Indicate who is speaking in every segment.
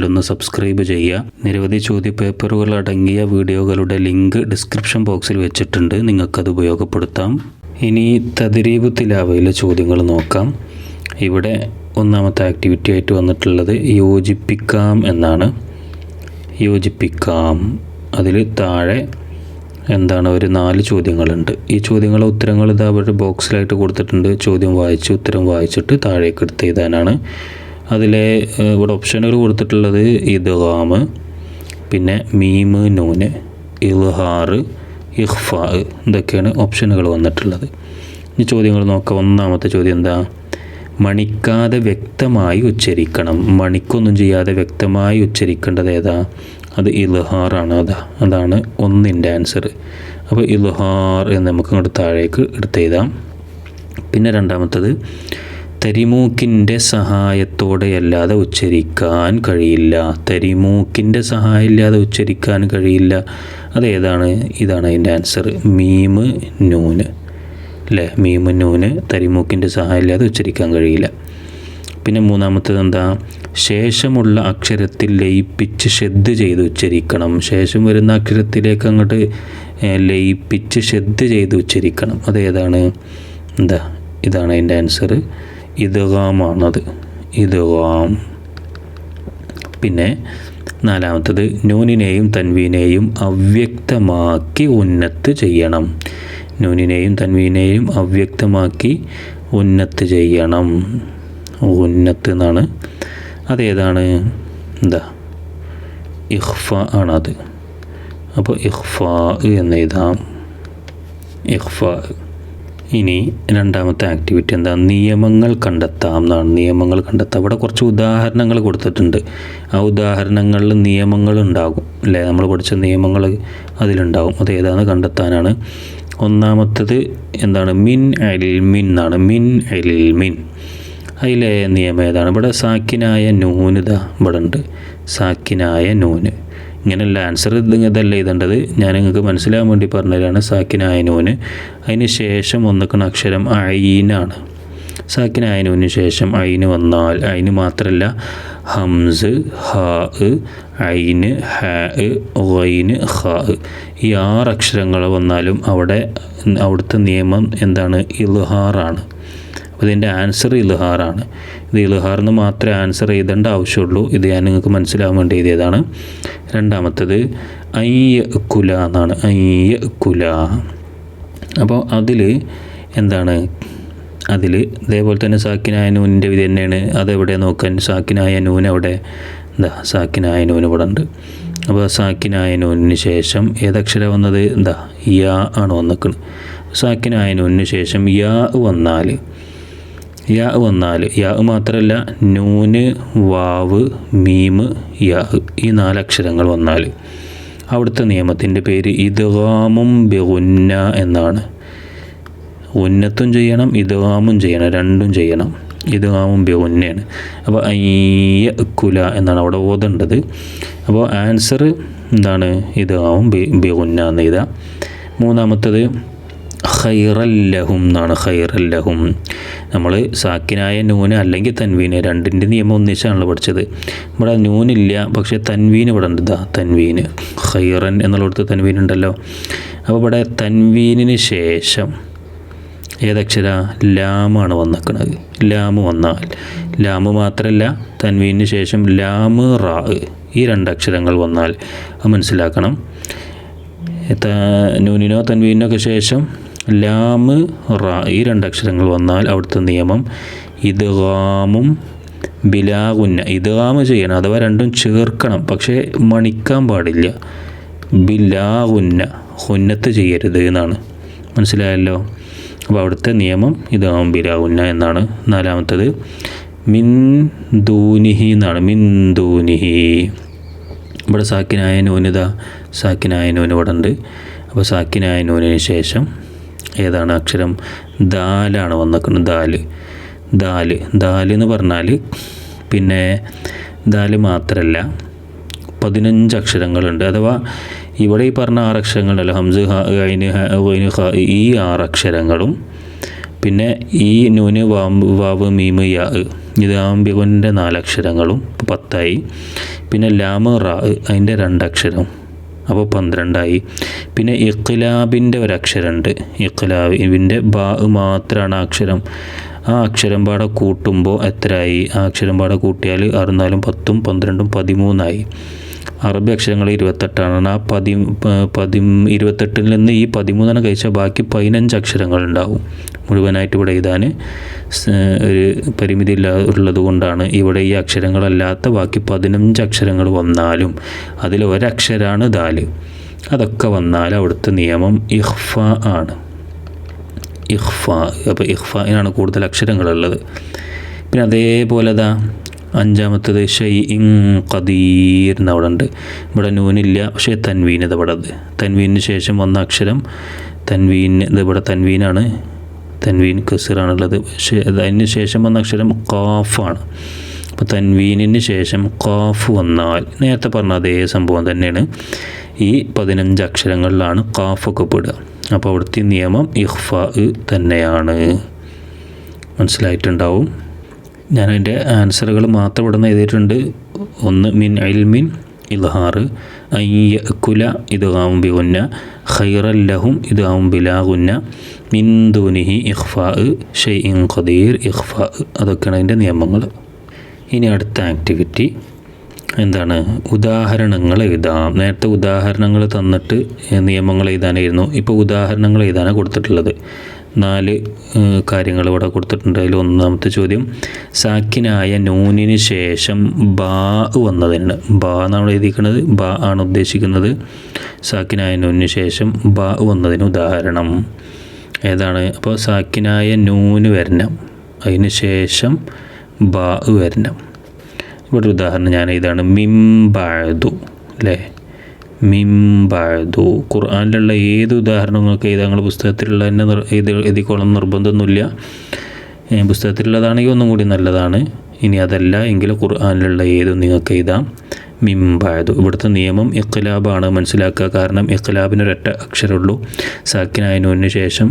Speaker 1: ഒന്ന് സബ്സ്ക്രൈബ് ചെയ്യുക. നിരവധി ചോദ്യപേപ്പറുകൾ അടങ്ങിയ വീഡിയോകളുടെ ലിങ്ക് ഡിസ്ക്രിപ്ഷൻ ബോക്സിൽ വെച്ചിട്ടുണ്ട്. നിങ്ങൾക്കത് ഉപയോഗപ്പെടുത്താം. ഇനി തദ്രീബ് തിലാവയിലെ ചോദ്യങ്ങൾ നോക്കാം. ഇവിടെ ഒന്നാമത്തെ ആക്ടിവിറ്റി ആയിട്ട് വന്നിട്ടുള്ളത് യോജിപ്പിക്കാം എന്നാണ്. യോജിപ്പിക്കാം. അതിൽ താഴെ എന്താണ്? ഒരു നാല് ചോദ്യങ്ങളുണ്ട്. ഈ ചോദ്യങ്ങളെ ഉത്തരങ്ങൾ ഇതാ അവരുടെ ബോക്സിലായിട്ട് കൊടുത്തിട്ടുണ്ട്. ചോദ്യം വായിച്ച് ഉത്തരം വായിച്ചിട്ട് താഴേക്ക് എടുത്ത് എഴുതാനാണ്. അതിലെ ഇവിടെ ഓപ്ഷനുകൾ കൊടുത്തിട്ടുള്ളത് ഇദ്ഹാമ് പിന്നെ മീമ് നൂന് ഇൽഹാറ് ഇഹ്ഫാ ഇതൊക്കെയാണ് ഓപ്ഷനുകൾ വന്നിട്ടുള്ളത്. ഇനി ചോദ്യങ്ങൾ നോക്കാം. ഒന്നാമത്തെ ചോദ്യം എന്താ? മണിക്കാതെ വ്യക്തമായി ഉച്ചരിക്കണം. മണിക്കൊന്നും ചെയ്യാതെ വ്യക്തമായി ഉച്ചരിക്കേണ്ടത് ഏതാ? അത് ഇൽഹാറാണ് അതാ അതാണ് ഒന്നിന്റെ ആൻസർ അപ്പോൾ ഇൽഹാർ എന്ന് നമുക്ക് ഇങ്ങോട്ട് താഴേക്ക് എടുത്തെഴുതാം പിന്നെ രണ്ടാമത്തത് തരിമൂക്കിന്റെ സഹായത്തോടെയല്ലാതെ ഉച്ചരിക്കാൻ കഴിയില്ല. തരിമൂക്കിന്റെ സഹായം ഇല്ലാതെ ഉച്ചരിക്കാൻ കഴിയില്ല. അതേതാണ് ഇതാണ് അതിന്റെ ആൻസർ മീമ് നൂന് അല്ലേ മീമ് നൂന് തരിമൂക്കിന്റെ സഹായം ഇല്ലാതെ ഉച്ചരിക്കാൻ കഴിയില്ല. പിന്നെ മൂന്നാമത്തത് എന്താ? ശേഷമുള്ള അക്ഷരത്തിൽ ലയിപ്പിച്ച് ശ്രദ്ധ ചെയ്ത് ഉച്ചരിക്കണം. ശേഷം വരുന്ന അക്ഷരത്തിലേക്ക് അങ്ങോട്ട് ലയിപ്പിച്ച് ശ്രദ്ധ ചെയ്ത് ഉച്ചരിക്കണം. അതേതാണ് എന്താ? ഇതാണ് അതിന്റെ ആൻസർ ഇതുകാമാണത്. ഇതുകാം. പിന്നെ നാലാമത്തത് നൂനിനെയും തൻവീനെയും അവ്യക്തമാക്കി ഉന്നത്ത് ചെയ്യണം. നൂനിനെയും തൻവീനെയും അവ്യക്തമാക്കി ഉന്നത്ത് ചെയ്യണം. ഉന്നത്ത് എന്നാണ്. അതേതാണ്? എന്താ? ഇഹ്ഫ ആണത്. അപ്പോൾ ഇഹ്ഫ എന്ന് എഴുതാം. ഇഖ്ഫ. ഇനി രണ്ടാമത്തെ ആക്ടിവിറ്റി എന്താ? നിയമങ്ങൾ കണ്ടെത്താം എന്നാണ് നിയമങ്ങൾ കണ്ടെത്താം. അവിടെ കുറച്ച് ഉദാഹരണങ്ങൾ കൊടുത്തിട്ടുണ്ട്. ആ ഉദാഹരണങ്ങളിൽ നിയമങ്ങൾ ഉണ്ടാകും അല്ലേ? നമ്മൾ പഠിച്ച നിയമങ്ങൾ അതിലുണ്ടാകും. അത് ഏതാണ്? കണ്ടെത്താനാണ്. ഒന്നാമത്തത് എന്താണ്? മിൻ അലിൽമിൻ എന്നാണ്. മിൻ അലിൽമിൻ അതിലെ നിയമം ഏതാണ്? ഇവിടെ സാക്കിനായ നൂന് ഇവിടെ ഉണ്ട്. സാക്കിനായ നൂന് ഇങ്ങനെയുള്ള ആൻസർ ഇത് ഇതല്ല എഴുതേണ്ടത്. ഞാൻ നിങ്ങൾക്ക് മനസ്സിലാകാൻ വേണ്ടി പറഞ്ഞതാണ് സാക്കിനായനൂന് അതിന് ശേഷം വന്നിക്കുന്ന അക്ഷരം അയിനാണ് സാക്കിനായനൂന് ശേഷം അയിന് വന്നാൽ അയിന് മാത്രമല്ല ഹംസ് ഹ ഐന് ഹ ഒയിന് ഹ. ഈ ആറ് അക്ഷരങ്ങൾ വന്നാലും അവിടെ അവിടുത്തെ നിയമം എന്താണ്? ഇൽഹാറാണ്. അപ്പോൾ ഇതിന്റെ ആൻസർ ഇൽഹാറാണ്. ഇത് ഇൽഹാറിന് മാത്രമേ ആൻസർ എഴുതേണ്ട ആവശ്യമുള്ളൂ. ഇത് ഞാൻ നിങ്ങൾക്ക് മനസ്സിലാവാൻ വേണ്ടി എഴുതിയതാണ്. രണ്ടാമത്തത് അയ്യ കുല എന്നാണ്. അയ്യ കുല അപ്പോൾ അതിൽ എന്താണ്? അതിൽ ഇതേപോലെ തന്നെ സാക്കിനായ നൂനിന്റെ വിധി തന്നെയാണ്. അതെവിടെ നോക്കാൻ? സാക്കിനായ നൂൻ അവിടെ. എന്താ? സാക്കിനായ നൂൻ ഇവിടെ ഉണ്ട്. അപ്പോൾ സാക്കിനായ നൂനിന് ശേഷം ഏതക്ഷരം വന്നത്? എന്താ? യാ ആണ് വന്നിക്കുന്നത് സാക്കിനായ നൂനിന് ശേഷം യാ വന്നാൽ യാ വന്നാൽ യാ മാത്രമല്ല നൂന് വാവ് മീമ് യാ ഈ നാലക്ഷരങ്ങൾ വന്നാൽ അവിടുത്തെ നിയമത്തിന്റെ പേര് ഇദ്ഗാമും ബെഗുന്ന എന്നാണ്. ഉന്നത്തും ചെയ്യണം ഇദ്ഗാമും ചെയ്യണം രണ്ടും ചെയ്യണം. ഇദ്ഗാമും ബെഗുന്നയാണ്. അപ്പോൾ അയ്യ കുല എന്നാണ് അവിടെ ഓതേണ്ടത്. അപ്പോൾ ആൻസർ എന്താണ്? ഇദ്ഗാമും ബെഗുന്ന എന്ന് എഴുതാം മൂന്നാമത്തത് ഖൈറല്ലഹും എന്നാണ് ഹൈറല്ലഹും നമ്മൾ സാക്കിനായ നൂന് അല്ലെങ്കിൽ തൻവീന് രണ്ടിന്റെ നിയമം ഒന്നിച്ചാണല്ലോ പഠിച്ചത്. ഇവിടെ നൂനില്ല പക്ഷെ തൻവീൻ ഇവിടെ ഉണ്ട് ഇതാ തൻവീന്. ഹൈറൻ എന്നുള്ളിടത്ത് തൻവീൻ ഉണ്ടല്ലോ. അപ്പോൾ ഇവിടെ തൻവീനിന് ശേഷം ഏതക്ഷര ലാമാണ് വന്നിക്കുന്നത് ലാമ് വന്നാൽ. ലാമ് മാത്രമല്ല തൻവീനിന് ശേഷം ലാമ് റാ ഈ രണ്ടക്ഷരങ്ങൾ വന്നാൽ. അത് മനസ്സിലാക്കണം. നൂനിനോ തൻവീനോ ഒക്കെ ശേഷം ലാമ് റ ഈ രണ്ടക്ഷരങ്ങൾ വന്നാൽ അവിടുത്തെ നിയമം ഇദ്ഗാമും ബിലാഗുന്ന ഇദ്ഗാമ് ചെയ്യണം അഥവാ രണ്ടും ചേർക്കണം. പക്ഷേ മണിക്കാൻ പാടില്ല. ബിലാഗുന്ന ഹുന്നത്ത് ചെയ്യരുത് എന്നാണ്. മനസ്സിലായല്ലോ? അപ്പോൾ അവിടുത്തെ നിയമം ഇതാവും ബിലാഗുന്ന എന്നാണ്. നാലാമത്തത് മിൻ ദൂനിഹി എന്നാണ്. മിൻ ദൂനിഹി. ഇവിടെ സാക്കിനായ നൂനിത സാക്കിനായ നൂന് ഇവിടെ ഉണ്ട്. അപ്പോൾ സാക്കിനായ നൂനിന് ശേഷം ഏതാണ് അക്ഷരം? ദാലാണ് വന്നിരിക്കുന്നത് ദാൽ. ദാൽ. ദാൽ എന്ന് പറഞ്ഞാൽ പിന്നെ ദാൽ മാത്രമല്ല പതിനഞ്ച് അക്ഷരങ്ങളുണ്ട്. അഥവാ ഇവിടെ ഈ പറഞ്ഞ ആറ് അക്ഷരങ്ങളുണ്ടല്ലോ ഹംസ് ഹൈന് ഹൈന് ഈ ആറ് അക്ഷരങ്ങളും. പിന്നെ ഈ നൂന് വാമ്പ് വാവ് മീമ് യാ. ഇത് ആംബ്യവന്റെ നാലക്ഷരങ്ങളും പത്തായി. പിന്നെ ലാമ് റാ അതിന്റെ രണ്ടക്ഷരം അപ്പോൾ പന്ത്രണ്ടായി. പിന്നെ ഇഖ്ലാബിന്റെ ഒരക്ഷരമുണ്ട്. ഇഖ്ലാബിന്റെ ബാ മാത്രമാണ് അക്ഷരം. ആ അക്ഷരം പാടെ കൂട്ടുമ്പോൾ എത്രയായി? ആ അക്ഷരം പാടെ കൂട്ടിയാൽ അറുനാലും പത്തും പന്ത്രണ്ടും പതിമൂന്നായി. അറബി അക്ഷരങ്ങൾ ഇരുപത്തെട്ടാണ്. ആ പതി പതി ഇരുപത്തെട്ടിൽ നിന്ന് ഈ പതിമൂന്നെണ്ണം കഴിച്ചാൽ ബാക്കി പതിനഞ്ച് അക്ഷരങ്ങൾ ഉണ്ടാവും. മുഴുവനായിട്ട് ഇവിടെ എഴുതാൻ ഒരു പരിമിതി ഇല്ലാ ഉള്ളത് കൊണ്ടാണ് ഇവിടെ ഈ അക്ഷരങ്ങളല്ലാത്ത ബാക്കി പതിനഞ്ച് അക്ഷരങ്ങൾ വന്നാലും അതിൽ ഒരക്ഷരാണ് ദാൽ അതൊക്കെ വന്നാൽ അവിടുത്തെ നിയമം ഇഹ്ഫ ആണ്. ഇഹ്ഫ അപ്പോൾ ഇഹ്ഫിനാണ് കൂടുതൽ അക്ഷരങ്ങളുള്ളത്. പിന്നെ അതേപോലെ ദാ അഞ്ചാമത്തത് ഷൈ ഇങ് ഖദീർ എന്നവിടെ ഉണ്ട്. ഇവിടെ നൂനില്ല പക്ഷേ തൻവീൻ ഇത് ഉണ്ട്. തൻവീനിന് ശേഷം വന്ന അക്ഷരം തൻവീൻ ഇത് ഇവിടെ തൻവീനാണ്. തൻവീൻ കസീറാണുള്ളത്. പക്ഷേ അത് അതിന് ശേഷം വന്ന അക്ഷരം കാഫാണ് അപ്പോൾ തൻവീനിന് ശേഷം കാഫ് വന്നാൽ നേരത്തെ പറഞ്ഞ അതേ സംഭവം തന്നെയാണ്. ഈ പതിനഞ്ച് അക്ഷരങ്ങളിലാണ് കാഫൊക്കെ പെടുക. അപ്പോൾ അവിടുത്തെ നിയമം ഇഹ്ഫ തന്നെയാണ്. മനസ്സിലായിട്ടുണ്ടാവും? ഞാൻ അതിന്റെ ആൻസറുകൾ മാത്രം ഇവിടെ നിന്ന് എഴുതിയിട്ടുണ്ട്. ഒന്ന് മിൻ അൽമിൻ ഇൽഹാർ. അയ്യക്കുല ഇത് ബിഗുന്ന. ഖൈറല്ലഹും ഇത് മിൻ ദൂനിഹി ഇഖ്ഫാ ഷെയ്ഇൻ ഖദീർ. ഇഖ്ഫാ അതൊക്കെയാണ് അതിന്റെ നിയമങ്ങൾ. ഇനി അടുത്ത ആക്ടിവിറ്റി. എന്താണ്? ഉദാഹരണങ്ങൾ എഴുതാം. നേരത്തെ ഉദാഹരണങ്ങൾ തന്നിട്ട് നിയമങ്ങൾ എഴുതാനായിരുന്നു. ഇപ്പോൾ ഉദാഹരണങ്ങൾ എഴുതാനാണ് കൊടുത്തിട്ടുള്ളത്. നാല് കാര്യങ്ങൾ ഇവിടെ കൊടുത്തിട്ടുണ്ട്. അതിൽ ഒന്നാമത്തെ ചോദ്യം സാക്കിനായ നൂനിന് ശേഷം ബാ വന്നതിന്. ബാ എന്നാണ് എഴുതിയിരിക്കുന്നത്. ബാ ആണ് ഉദ്ദേശിക്കുന്നത്. സാക്കിനായ നൂനിന് ശേഷം ബാ വന്നതിന് ഉദാഹരണം. ഏതാണ്? അപ്പോൾ സാക്കിനായ നൂന് വരണം. അതിന് ശേഷം ബാ വരണം. ഇവിടെ ഉദാഹരണം ഞാൻ ഇതാണ് മിംബാഴ്ദു അല്ലേ? മിംബാഴ്ദു ഖുർആാനിലുള്ള ഏത് ഉദാഹരണങ്ങൾക്ക് എഴുതാൻ ഞങ്ങൾ പുസ്തകത്തിലുള്ള തന്നെ എഴുതി എഴുതിക്കോളം. നിർബന്ധമൊന്നുമില്ല. പുസ്തകത്തിലുള്ളതാണെങ്കിൽ ഒന്നും കൂടി നല്ലതാണ്. ഇനി അതല്ല എങ്കിൽ ഖുർആാനിലുള്ള ഏതും നിങ്ങൾക്ക് എഴുതാം. മിംബായതു ഇവിടുത്തെ നിയമം ഇഖ്ലാബാണ്. മനസ്സിലാക്കുക. കാരണം ഇഖ്ലാബിന് ഒരൊറ്റ അക്ഷരമുള്ളൂ. സാക്കിനായനുവിന് ശേഷം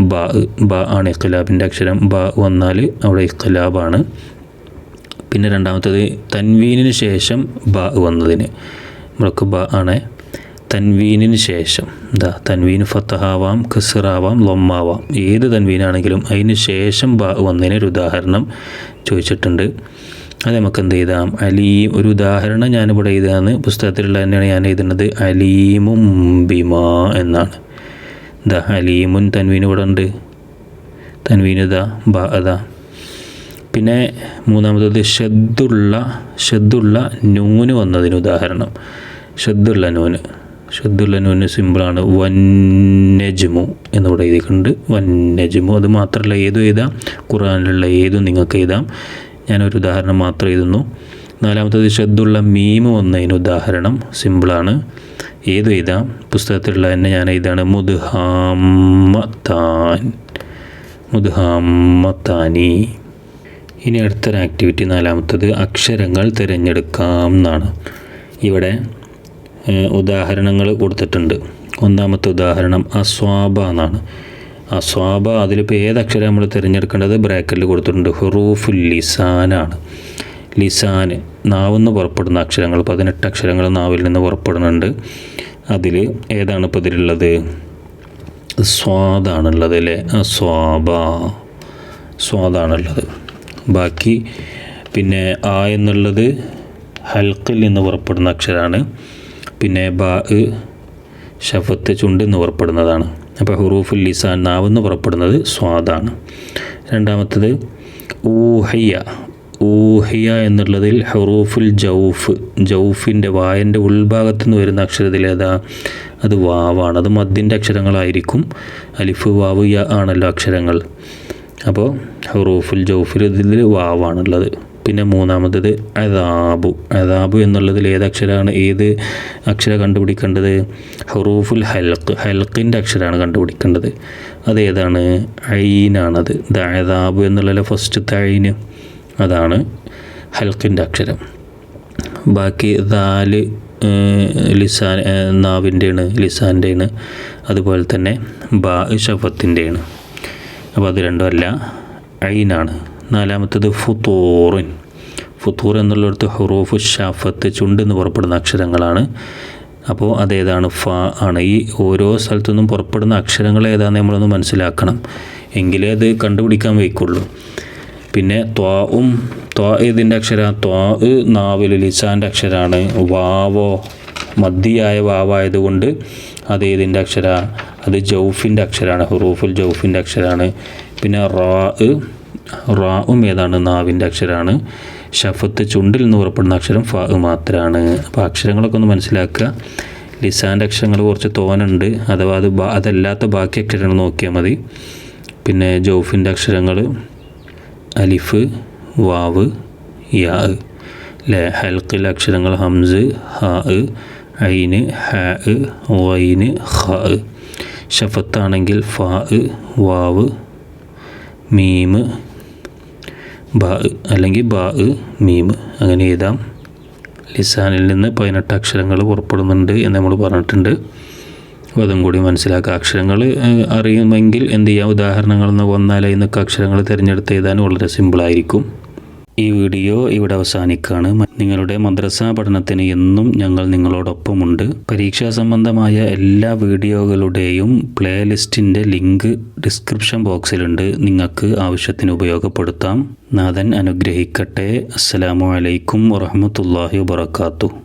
Speaker 1: ബാ ബ ആണ് ഇഖ്ലാബിന്റെ അക്ഷരം. ബ വന്നാൽ അവിടെ ഇഖ്ലാബാണ്. പിന്നെ രണ്ടാമത്തേത് തൻവീനിന് ശേഷം ബ വന്നതിന്. നമ്മൾക്ക് ബ ആണ്. തൻവീനിന് ശേഷം. എന്താ തൻവീൻ ഫത്തഹാവാം ഖസറാവാം ലൊമ്മാവാം. ഏത് തൻവീനാണെങ്കിലും അതിന് ശേഷം ബ വന്നതിന് ഒരു ഉദാഹരണം ചോദിച്ചിട്ടുണ്ട്. അത് നമുക്ക് എന്ത് ചെയ്താം അലീം ഒരു ഉദാഹരണം ഞാനിവിടെ എഴുതാന്ന് പുസ്തകത്തിലുള്ള തന്നെയാണ് ഞാൻ എഴുതുന്നത്. അലീമും ബിമ എന്നാണ്. ദ അലീമുൻ തൻവീൻ ഇവിടെ ഉണ്ട്. തൻവീൻ ഇതാ ബ അതാ. പിന്നെ മൂന്നാമത്തത് ഷദ്ദുള്ള ഷദ്ദുള്ള നൂന് വന്നതിന് ഉദാഹരണം. ഷദ്ദുള്ള നൂന്. ഷദ്ദുള്ള നൂന് സിമ്പിളാണ്. വന്നജമു എന്നിവിടെ എഴുതിയിട്ടുണ്ട്. വന്നജമു. അത് മാത്രമല്ല ഏതും എഴുതാം? ഖുറാനിലുള്ള ഏതും നിങ്ങൾക്ക് എഴുതാം? ഞാനൊരു ഉദാഹരണം മാത്രം എഴുതുന്നു. നാലാമത്തത് ഷദ്ദുള്ള മീമ് വന്നതിന് ഉദാഹരണം. സിമ്പിളാണ്. ഏതും എഴുതാം? പുസ്തകത്തിലുള്ള തന്നെ ഞാൻ എഴുതാണ്. മുദ്ഹാമത്താൻ മുദ്ഹാമത്താനി ഇനി അടുത്തൊരു ആക്ടിവിറ്റി നാലാമത്തത് അക്ഷരങ്ങൾ തിരഞ്ഞെടുക്കാം എന്നാണ്. ഇവിടെ ഉദാഹരണങ്ങൾ കൊടുത്തിട്ടുണ്ട്. ഒന്നാമത്തെ ഉദാഹരണം അസ്വാബ എന്നാണ്. അസ്വാബ അതിലിപ്പോൾ ഏത് അക്ഷരം നമ്മൾ തിരഞ്ഞെടുക്കേണ്ടത്? ബ്രാക്കറ്റിൽ കൊടുത്തിട്ടുണ്ട്. ഹുറൂഫുൽ ലിസാനാണ് ലിസാൻ നാവെന്ന് പുറപ്പെടുന്ന അക്ഷരങ്ങൾ പതിനെട്ട് അക്ഷരങ്ങൾ നാവിൽ നിന്ന് പുറപ്പെടുന്നുണ്ട്. അതിൽ ഏതാണ് ഇപ്പോൾ ഇതിലുള്ളത്? സ്വാദാണുള്ളത് അല്ലേ? സ്വാബ സ്വാദാണുള്ളത്. ബാക്കി. പിന്നെ ആ എന്നുള്ളത് ഹൽക്കിൽ നിന്ന് പുറപ്പെടുന്ന അക്ഷരമാണ് പിന്നെ ബാ ഷഫത്ത് ചുണ്ട് എന്ന് പുറപ്പെടുന്നതാണ്. അപ്പോൾ ഹുറൂഫുൽ ലിസാൻ നാവെന്ന് പുറപ്പെടുന്നത് സ്വാദാണ്. രണ്ടാമത്തത് ഊഹയ്യ. ഊഹിയ എന്നുള്ളതിൽ ഹുറൂഫുൽ ജൗഫ്. ജൗഫിന്റെ വായന്റെ ഉൾഭാഗത്തു നിന്ന് വരുന്ന അക്ഷരത്തിൽ ഏതാ? അത് വാവാണ്. അത് മദ്യന്റെ അക്ഷരങ്ങളായിരിക്കും. അലിഫ് വാവ് യ ആണല്ലോ അക്ഷരങ്ങൾ. അപ്പോൾ ഹുറൂഫുൽ ജൗഫിൽ ഇതിൽ വാവാണുള്ളത്. പിന്നെ മൂന്നാമത്തത് അദാബു. അദാബു എന്നുള്ളതിൽ ഏത് അക്ഷരമാണ് ഏത് അക്ഷരം കണ്ടുപിടിക്കേണ്ടത്? ഹുറൂഫുൽ ഹൽക്ക് ഹൽക്കിന്റെ അക്ഷരമാണ് കണ്ടുപിടിക്കേണ്ടത്. അതേതാണ്? ഐനാണത്. അദാബു എന്നുള്ള ഫസ്റ്റ് ഐന് അതാണ് ഹൽക്കിന്റെ അക്ഷരം. ബാക്കി ദാൽ ലിസാൻ നാവിന്റെയാണ് ലിസാന്റെയാണ്. അതുപോലെ തന്നെ ബാ ഷഫത്തിന്റെയാണ്. അപ്പോൾ അത് രണ്ടും അല്ല ഐനാണ് നാലാമത്തത് ഫുത്തൂറിൻ ഫുത്തൂർ എന്നുള്ളിടത്ത് ഹുറൂഫ് ഷാഫത്ത് ചുണ്ട് എന്ന് പുറപ്പെടുന്ന അക്ഷരങ്ങളാണ്. അപ്പോൾ അതേതാണ് ഫ ആണ്. ഈ ഓരോ സ്ഥലത്തു നിന്നും പുറപ്പെടുന്ന അക്ഷരങ്ങൾ ഏതാണെന്ന് നമ്മളൊന്ന് മനസ്സിലാക്കണം. എങ്കിലേ അത് കണ്ടുപിടിക്കാൻ വയ്ക്കുള്ളൂ. പിന്നെ ത്വാവും ത്വാ ഇതിന്റെ അക്ഷര? ത്വാ നാവിൽ ലിസാന്റെ അക്ഷരമാണ് വാവോ മദ്യയായ വാവായതുകൊണ്ട് അത് ഏതിന്റെ അക്ഷര? അത് ജൗഫിന്റെ അക്ഷരമാണ് ഹുറൂഫുൽ ജൗഫിന്റെ അക്ഷരമാണ് പിന്നെ റാ റാവും ഏതാണ്? നാവിന്റെ അക്ഷരമാണ് ഷഫത്ത് ചുണ്ടിൽ നിന്ന് പുറപ്പെടുന്ന അക്ഷരം ഫ മാത്രമാണ് അപ്പോൾ അക്ഷരങ്ങളൊക്കെ ഒന്ന് മനസ്സിലാക്കുക. ലിസാന്റെ അക്ഷരങ്ങൾ കുറച്ച് തോനുണ്ട് അഥവാ അത് അതല്ലാത്ത ബാക്കി അക്ഷരങ്ങൾ നോക്കിയാൽ മതി. പിന്നെ ജൗഫിന്റെ അക്ഷരങ്ങൾ അലിഫ് വാവ് യാ ലെ ഹൽക്കിലെ അക്ഷരങ്ങൾ ഹംസ് ഹ ഐന് ഹ വൈന് ഹ ഷഫത്താണെങ്കിൽ ഫ വാവ് മീമ് ബ അല്ലെങ്കിൽ ബ മീമ് അങ്ങനെ എഴുതാം. ലിസാനിൽ നിന്ന് പതിനെട്ട് അക്ഷരങ്ങൾ പുറപ്പെടുന്നുണ്ട് എന്ന് നമ്മൾ പറഞ്ഞിട്ടുണ്ട്. അപ്പോൾ അതും കൂടി മനസ്സിലാക്കുക അക്ഷരങ്ങൾ അറിയുമെങ്കിൽ എന്ത് ചെയ്യാം? ഉദാഹരണങ്ങൾ വന്നാൽ അതിൽ നിന്നൊക്കെ അക്ഷരങ്ങൾ തിരഞ്ഞെടുത്ത് എഴുതാൻ വളരെ സിമ്പിളായിരിക്കും ഈ വീഡിയോ ഇവിടെ അവസാനിക്കുകയാണ്. നിങ്ങളുടെ മദ്രസ പഠനത്തിന് എന്നും ഞങ്ങൾ നിങ്ങളോടൊപ്പമുണ്ട്. പരീക്ഷാ സംബന്ധമായ എല്ലാ വീഡിയോകളുടെയും പ്ലേലിസ്റ്റിന്റെ ലിങ്ക് ഡിസ്ക്രിപ്ഷൻ ബോക്സിലുണ്ട്. നിങ്ങൾക്ക് ആവശ്യത്തിന് ഉപയോഗപ്പെടുത്താം. നാഥൻ അനുഗ്രഹിക്കട്ടെ. അസ്സലാമു അലൈക്കും വറഹമത്തല്ലാഹി വബർക്കാത്തു